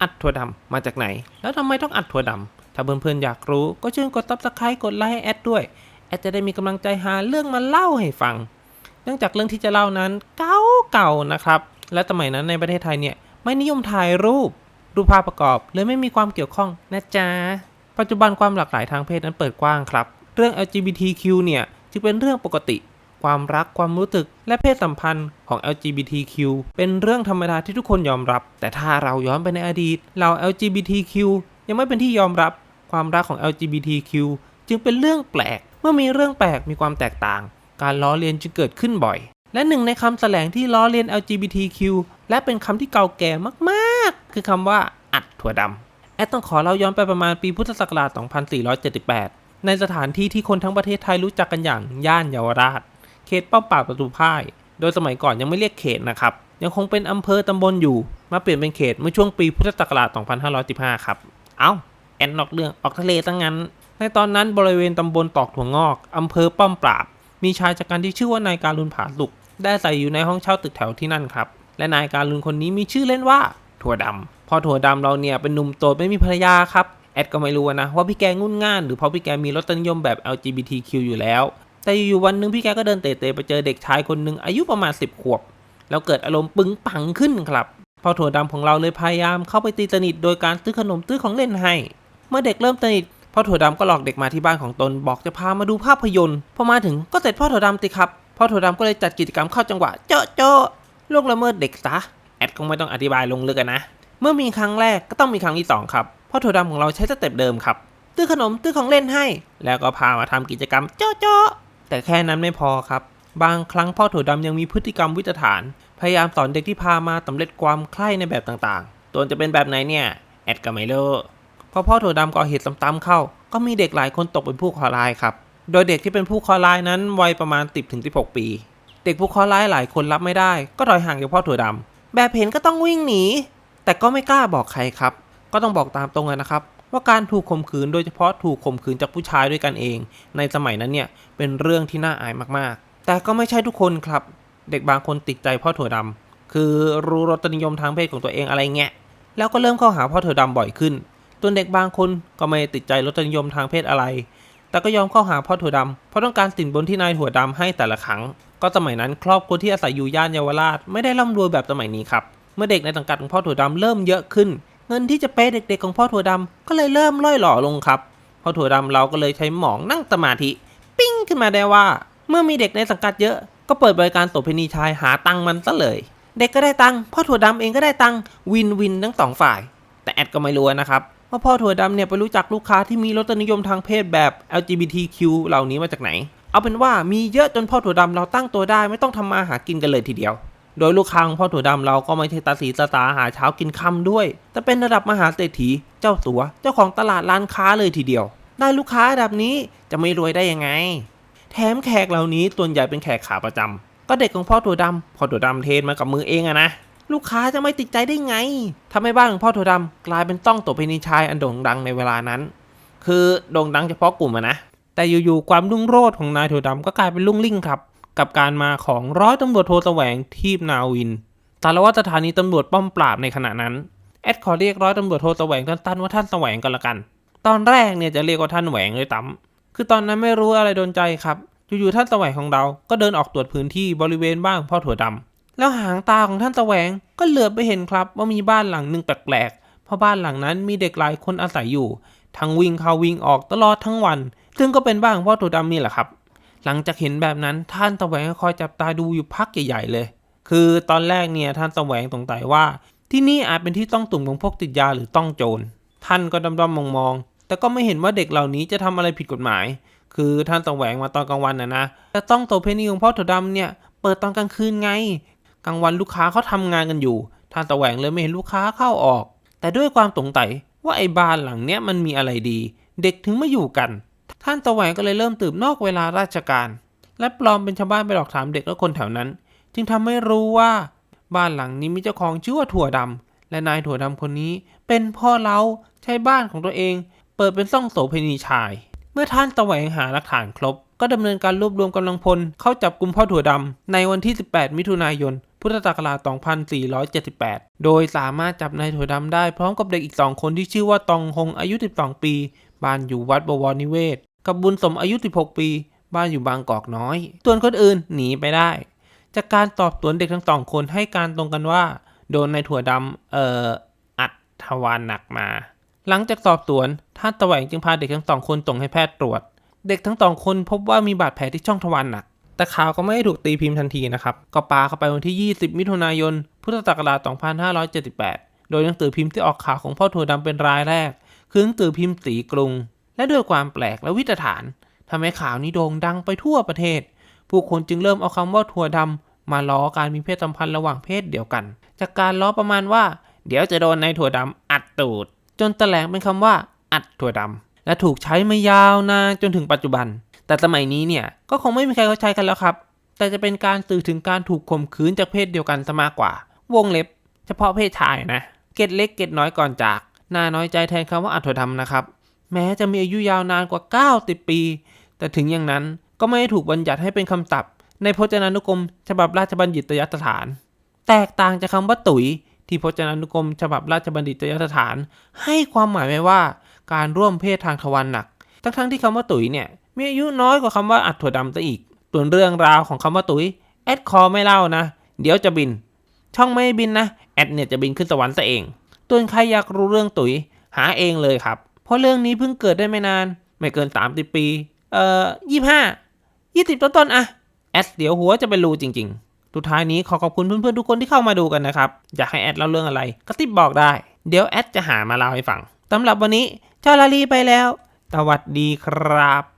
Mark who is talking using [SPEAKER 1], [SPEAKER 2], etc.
[SPEAKER 1] อัดถั่วดำมาจากไหน แล้วทำไมต้องอัดถั่วดำถ้าเพื่อนๆอยากรู้ก็เชิญกดซับสไครต์กดไลค์ให้แอดด้วย แอดจะได้มีกำลังใจหาเรื่องมาเล่าให้ฟัง เนื่องจากเรื่องที่จะเล่านั้นเก่าๆนะครับ และสมัยนั้นในประเทศไทยเนี่ยไม่นิยมถ่ายรูปรูปภาพประกอบเลยไม่มีความเกี่ยวข้องนะจ๊ะ ปัจจุบันความหลากหลายทางเพศนั้นเปิดกว้างครับ เรื่อง LGBTQ เนี่ยจึงเป็นเรื่องปกติ ความรักความรู้สึก และเพศสัมพันธ์ของ LGBTQ เป็นเรื่องธรรมดาที่ทุกคนยอมรับ แต่ถ้าเราย้อนไปในอดีตเรา LGBTQ ยังไม่เป็นที่ยอมรับความรักของ LGBTQ จึงเป็นเรื่องแปลก เมื่อมีเรื่องแปลกมีความแตกต่าง การล้อเลียนจึงเกิดขึ้นบ่อย และหนึ่งในคำแสลงที่ล้อเลียน LGBTQ และเป็นคำที่เก่าแก่มากๆ คือคำว่าอัดถั่วดำแอดต้องขอเล่าย้อนไปประมาณปีพุทธศักราช 2478 ในสถานที่ที่คนทั้งประเทศไทยรู้จักกันอย่างย่านเยาวราช เขตป้อมปราบประตูพ่าย โดยสมัยก่อนยังไม่เรียกเขตนะครับ ยังคงเป็นอำเภอตำบลอยู่ มาเปลี่ยนเป็นเขตเมื่อช่วงปีพุทธศักราช 2515 ครับ เอ้า แอนนอกเรื่องออกทะเลตั้งงั้น ในตอนนั้นบริเวณตำบลตอกถั่วงอกอำเภอป้อมปราบ มีชายจากการที่ชื่อว่านายการุณผาสุก ได้อาศัยอยู่ในห้องเช่าตึกแถวที่นั่นครับ และนายการุณคนนี้มีชื่อเล่นว่าถั่วดำพอถั่วดำเราเนี่ยเป็นหนุ่มโสดไม่มีภรรยาครับแอดก็ไม่รู้นะว่าพี่แกงุ่นง่านหรือเพราะพี่แกมีรสนิยมแบบ LGBTQ อยู่แล้ว แต่อยู่วันหนึ่งพี่แกก็เดินเตะๆไปเจอเด็กชายคนหนึ่งอายุประมาณ 10 ขวบ แล้วเกิดอารมณ์ปึงปังขึ้นครับพอถั่วดำของเราเลยพยายามเข้าไปตีสนิทโดยการซื้อขนมซื้อของเล่นให้ เมื่อเด็กเริ่มสนิทพ่อถั่วดำก็หลอกเด็กมาที่บ้านของตนบอกจะพามาดูภาพยนตร์พอมาถึงก็เสร็จพ่อถั่วดำติครับพ่อถั่วดำก็เลยจัดกิจกรรมเข้าจังหวะเจาะเจาะล่วงละเมิดเด็กซะแอดคงไม่ต้องอธิบายลงลึกนะเมื่อมีครั้งแรกก็ต้องมีครั้งที่สองครับพ่อถั่วดำของเราใช้สเต็ปเดิมครับซื้อขนมซื้อของเล่นให้ แล้วก็พามาทำกิจกรรมเจาะเจาะ แต่แค่นั้นไม่พอครับ บางครั้งพ่อถั่วดำยังมีพฤติกรรมวิตฐานพยายามสอนเด็กที่พามาสำเร็จความใคร่ในแบบต่างๆ ตัวจะเป็นแบบไหนเนี่ย แอดก็ไม่รู้พอพ่อถั่วดำก่อเหตุซ้ำๆเข้า ก็มีเด็กหลายคนตกเป็นผู้ขอร้ายครับ โดยเด็กที่เป็นผู้ขอร้ายนั้นวัยประมาณ 10-16 ปี เด็กผู้ขอร้ายหลายคนรับไม่ได้ ก็ถอยห่างจากพ่อถั่วดำแบบเห็นก็ต้องวิ่งหนี แต่ก็ไม่กล้าบอกใครครับ ก็ต้องบอกตามตรงเลยนะครับ ว่าการถูกข่มขืนโดยเฉพาะถูกข่มขืนจากผู้ชายด้วยกันเอง ในสมัยนั้นเนี่ยเป็นเรื่องที่น่าอายมากๆ แต่ก็ไม่ใช่ทุกคนครับ เด็กบางคนติดใจพ่อถั่วดำคือรู้รสนิยมทางเพศของตัวเองอะไรเงี้ยแล้วก็เริ่มเข้าหาพ่อถั่วดำบ่อยขึ้นตัวนเด็กบางคนก็ไม่ติดใจรสนิยมทางเพศอะไร แต่ก็ยอมเข้าหาพ่อถั่วดำเพราะต้องการสินบนที่นายถั่วดำให้แต่ละครั้ง ก็สมัยนั้นครอบครัวที่อาศัยอยู่ย่านเยาวราชไม่ได้ร่ำรวยแบบสมัยนี้ครับ เมื่อเด็กในสังกัดของพ่อถั่วดำเริ่มเยอะขึ้น เงินที่จะเปเด็กๆของพ่อถั่วดำก็เลยเริ่มล่อยหล่อลงครับพ่อถั่วดำเราก็เลยใช้หมองนั่งสมาธิ ปิ้งขึ้นมาได้ว่า เมื่อมีเด็กในสังกัดเยอะ ก็เปิดบริการโสเภณีชายหาตังมันซะเลย เด็กก็ได้ตังพ่อถั่วดำเองก็ได้ตังวินวินทั้งสองฝ่าย แต่แอดก็ไม่รู้นะครับว่าพ่อถั่วดำเนี่ยไปรู้จักลูกค้าที่มีรสนิยมทางเพศแบบ LGBTQ เหล่านี้มาจากไหน เอาเป็นว่ามีเยอะจนพ่อถั่วดำเราตั้งตัวได้ไม่ต้องทำมาหากินกันเลยทีเดียว โดยลูกค้าของพ่อถั่วดำเราก็ไม่ใช่ตาสีตาตาหาเช้ากินค่ำด้วย แต่เป็นระดับมหาเศรษฐี เจ้าสัว เจ้าของตลาดร้านค้าเลยทีเดียว ได้ลูกค้าระดับนี้จะไม่รวยได้ยังไง แถมแขกเหล่านี้ส่วนใหญ่เป็นแขกขาประจำก็เด็กของพ่อถั่วดำพ่อถั่วดำเทนมากับมือเองอะนะลูกค้าจะไม่ติดใจได้ไงทำให้บ้านของพ่อถั่วดำกลายเป็นต้องโตเพนิชายอันโด่งดังในเวลานั้น คือโด่งดังเฉพาะกลุ่มอะนะแต่อยู่ๆความรุ่งโรจน์ของนายถั่วดำก็กลายเป็นรุ่งริ่งครับ กับการมาของร้อยตำรวจโทแสวงทีพนาวินสารวัตรสถานีตำรวจป้อมปราบในขณะนั้น แอดขอเรียกร้อยตำรวจโทแสวงสั้นๆว่าท่านแสวงก็แล้วกัน ตอนแรกเนี่ยจะเรียกว่าท่านแหวงเลยตั้มคือตอนนั้นไม่รู้อะไรโดนใจครับอยู่ๆท่านแสวงของเรา ก็เดินออกตรวจพื้นที่บริเวณบ้านของพ่อถั่วดำแล้วหางตาของท่านแสวงก็เหลือบไปเห็นครับว่ามีบ้านหลังหนึ่งแปลกๆ เพราะบ้านหลังนั้นมีเด็กหลายคนอาศัยอยู่ ทั้งวิ่งเข้าวิ่งออกตลอดทั้งวัน ซึ่งก็เป็นบ้านพ่อถั่วดำนี่แหละครับ หลังจากเห็นแบบนั้นท่านตะแสวงคอยจับตาดูอยู่พักใหญ่ๆเลย คือตอนแรกเนี่ยท่านตะแสวงสงสัยว่า ที่นี่อาจเป็นที่ต้องตุ่มของพวกติดยาหรือต้องโจร ท่านก็ดำๆมองๆ แต่ก็ไม่เห็นว่าเด็กเหล่านี้จะทำอะไรผิดกฎหมาย คือท่านตะแสวงมาตอนกลางวันนะนะแต่ต้องโตเพนีของพ่อถั่วดำเนี่ยเปิดตอนกลางคืนไง กลางวันลูกค้าเขาทำงานกันอยู่ ท่านตะแสวงเลยไม่เห็นลูกค้าเข้าออก แต่ด้วยความสงสัยว่าไอ้บ้านหลังเนี้ยมันมีอะไรดี เด็กถึงม่อยู่กัน ท่านตะแสวงก็เลยเริ่มตื่นนอกเวลาราชการ และปลอมเป็นชาวบ้านไปหลอกถามเด็กและคนแถวนั้น จึงทำให้รู้ว่าบ้านหลังนี้มีเจ้าของชื่อว่าถั่วดำและนายถั่วดำคนนี้ เป็นพ่อเล้าใช้บ้านของตัวเอง เปิดเป็นซ่องโสเภณีชาย เมื่อท่านตะแสวงหาหลักฐานครบ ก็ดำเนินการรวบรวมกำลังพลเข้าจับกลุ่มพ่อถั่วดำในวันที่ 18 มิถุนายน พุทธศักราช 2478 โดยสามารถจับนายถั่วดำได้พร้อมกับเด็กอีก2คนที่ชื่อว่าตองฮงอายุ 12 ปี บ้านอยู่วัดบวรนิเวศ กับบุญสมอายุ 16 ปี บ้านอยู่บางกอกน้อย ส่วนคนอื่นหนีไปได้ จากการสอบสวนเด็กทั้งสองคนให้การตรงกันว่า โดนนายถั่วดำเอ่ออัดทวารหนักมา หลังจากสอบสวนท่านตะแหวงจึงพาเด็กทั้งสองคนส่งให้แพทย์ตรวจ เด็กทั้งสองคนพบว่ามีบาดแผลที่ช่องทวารหนักแต่ข่าวก็ไม่ได้ถูกตีพิมพ์ทันทีนะครับ ก็ปาเข้าไปวันที่ 20 มิถุนายน พุทธศักราช 2578 โดยหนังสือพิมพ์ที่ออกข่าวของพ่อถั่วดำเป็นรายแรก คือหนังสือพิมพ์สีกรุง และด้วยความแปลกและวิตฐานทำให้ข่าวนี้โด่งดังไปทั่วประเทศ ผู้คนจึงเริ่มเอาคำว่าถั่วดำมาล้อการมีเพศสัมพันธ์ระหว่างเพศเดียวกัน จากการล้อประมาณว่า เดี๋ยวจะโดนนายถั่วดำอัดตูด จนแถลงเป็นคำว่า อัดถั่วดำและถูกใช้มายาวนานจนถึงปัจจุบัน แต่สมัยนี้เนี่ยก็คงไม่มีใครเขาใช้กันแล้วครับ แต่จะเป็นการสื่อถึงการถูกข่มขืนจากเพศเดียวกันซะมากกว่า วงเล็บ เฉพาะเพศชายนะเกตเล็กเกตน้อยก่อนจาก น่าน้อยใจแทนคำว่าอัดถั่วดำนะครับ แม้จะมีอายุยาวนานกว่า 90 ปี แต่ถึงอย่างนั้นก็ไม่ได้ถูกบัญญัติให้เป็นคำศัพท์ในพจนานุกรม ฉบับราชบัณฑิตยสถาน แตกต่างจากคำว่าตุ๋ย ที่พจนานุกรม ฉบับราชบัณฑิตยสถาน ให้ความหมายไว้ว่า การร่วมเพศทางทวารหนัก ทั้งๆที่คำว่าตุ๋ยเนี่ยมีอายุน้อยกว่าคำว่าอัดถั่วดำซะอีกส่วนเรื่องราวของคำว่าตุ๋ยแอดคอไม่เล่านะ เดี๋ยวจะบิน ช่องไม่ให้บินนะ แอดเนี่ยจะบินขึ้นสวรรค์ซะเอง ตัวนใครอยากรู้เรื่องตุ๋ยหาเองเลยครับ เพราะเรื่องนี้เพิ่งเกิดได้ไม่นาน ไม่เกิน 30 ปี เอ่อยี่ห้ายี่สิบต้นๆอะแอดเดี๋ยวหัวจะเป็นรูจริง ๆ สุดท้ายนี้ขอขอบคุณเพื่อนๆทุกคนที่เข้ามาดูกันนะครับ อยากให้แอดเล่าเรื่องอะไร ก็ติบบอกได้ เดี๋ยวแอดจะหามาเล่าให้ฟังสำหรับวันนี้เจ้าลาลีไปแล้ว สวัสดีครับ